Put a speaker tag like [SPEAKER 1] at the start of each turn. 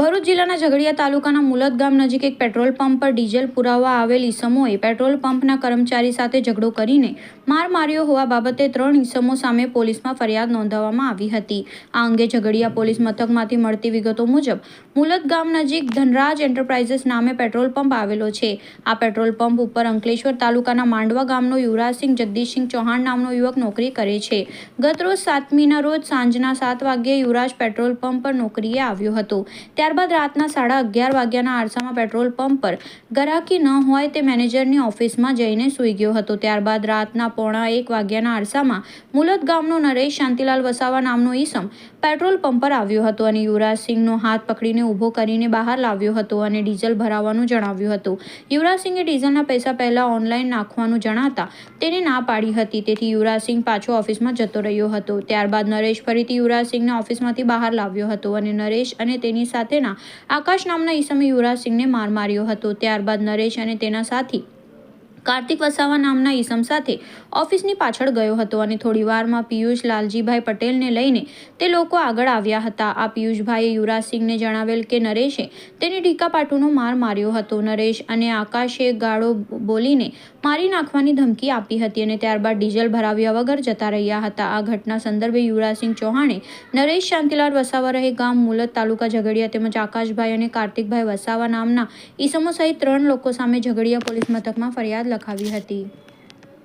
[SPEAKER 1] ભરૂચ જિલ્લાના ઝઘડિયા તાલુકાના મુલત ગામ નજીક એક પેટ્રોલ પંપ પર ડીઝલ પુરાવવા આવેલ ઈસમોએ પેટ્રોલ પંપના કર્મચારી સાથે ઝઘડો કરીને માર માર્યો હોવા બાબતે ત્રણ ઈસમો સામે પોલીસમાં ફરિયાદ નોંધાવવામાં આવી હતી. આ અંગે ઝઘડિયા પોલીસ મથકમાંથી મળતી વિગતો મુજબ મુલત ગામ નજીક ધનરાજ એન્ટરપ્રાઇઝીસ નામે પેટ્રોલ પંપ આવેલો છે. આ પેટ્રોલ પંપ ઉપર અંકલેશ્વર તાલુકાના માંડવા ગામનો યુવરાજસિંહ જગદીશસિંહ ચૌહાણ નામનો યુવક નોકરી કરે છે. ગત રોજ સાતમીના રોજ સાંજના સાત વાગ્યે યુવરાજ પેટ્રોલ પંપ પર નોકરીએ આવ્યો હતો. ત્યારબાદ રાતના સાડા અગિયાર વાગ્યાના આરસામાં પેટ્રોલ પંપ પર ગરાકી ન હોય તે મેનેજરની ઓફિસમાં જઈને સૂઈ ગયો હતો. ત્યારબાદ રાતના પોણા એક વાગ્યાના આરસામાં મુલત ગામનો નરેશ શાંતિલાલ વસાવા નામનો ઈસમ પેટ્રોલ પંપ પર આવ્યો હતો અને યુવરાજસિંહનો હાથ પકડીને ઊભો કરીને બહાર લાવ્યો હતો અને ડીઝલ ભરાવવાનું જણાવ્યું હતું. યુવરાજસિંહે ડીઝલના પૈસા પહેલાં ઓનલાઈન નાખવાનું જણાતા તેને ના પાડી હતી. તેથી યુવરાજસિંહ પાછો ઓફિસમાં જતો રહ્યો હતો. ત્યારબાદ નરેશ ફરીથી યુવરાજસિંહને ઓફિસમાંથી બહાર લાવ્યો હતો અને નરેશ અને તેની સાથેના આકાશ નામના ઈસમે યુવરાજસિંહને માર માર્યો હતો. ત્યારબાદ નરેશ અને તેના સાથી કાર્તિક વસાવા નામના ઈસમ સાથે ઓફિસની પાછળ ગયો હતો અને થોડી વારમાં પિયુષ લાલજીભાઈ પટેલને લઈને તે લોકો આગળ આવ્યા હતા. આ પિયુષભાઈએ યુવરાજસિંહને જણાવેલ કે નરેશે તેને ટીકાપાટુનો માર માર્યો હતો. નરેશ અને આકાશે ગાળો બોલીને મારી નાખવાની ધમકી આપી હતી અને ત્યારબાદ ડીઝલ ભરાવ્યા વગર જતા રહ્યા હતા. આ ઘટના સંદર્ભે યુવરાજસિંહ ચૌહાણે નરેશ શાંતિલાલ વસાવા ગામ મુલત તાલુકા ઝઘડિયા તેમજ આકાશભાઈ અને કાર્તિકભાઈ વસાવા નામના ઈસમો સહિત ત્રણ લોકો સામે ઝઘડિયા પોલીસ મથકમાં ફરિયાદ લખાવી હતી.